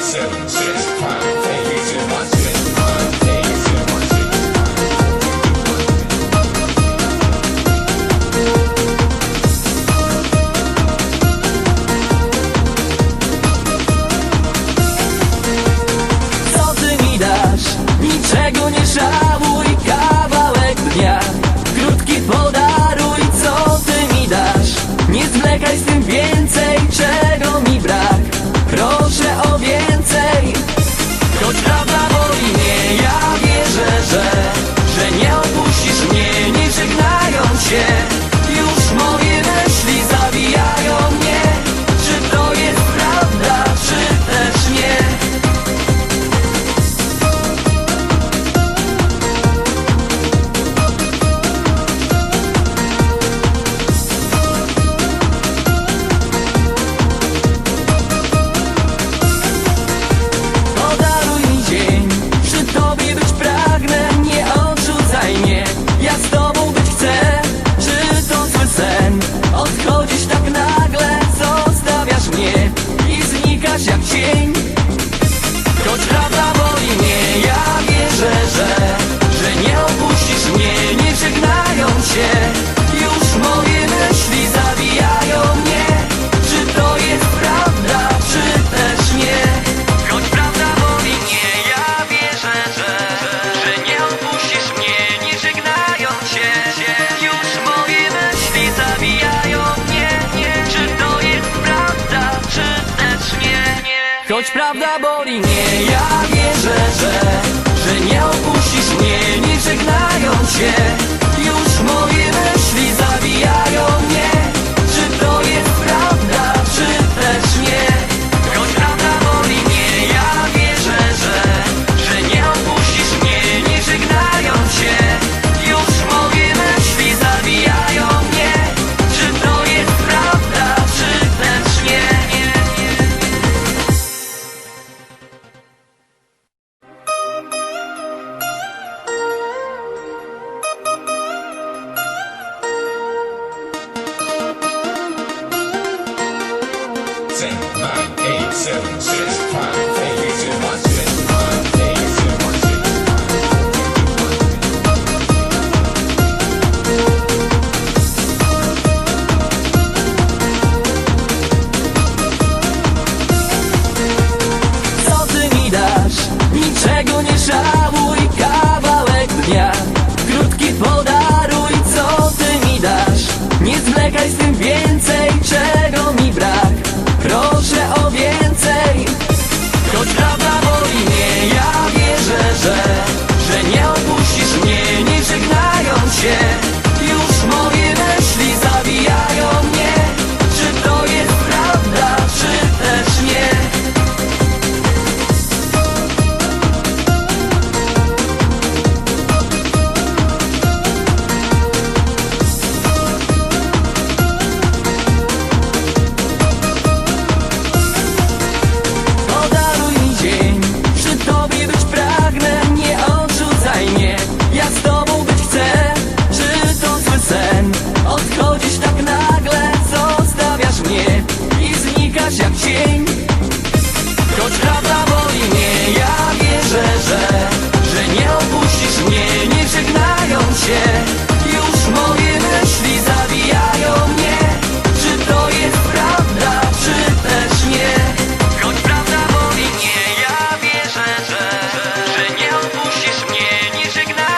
seven, six, five. Prawda boli mnie Ja wierzę, że, że nie opuścisz mnie Nie żegnając się Co ty mi dasz? Niczego nie żałuj, kawałek dnia Krótki podaruj, co ty mi dasz? Nie zwlekaj z tym więcej, czego game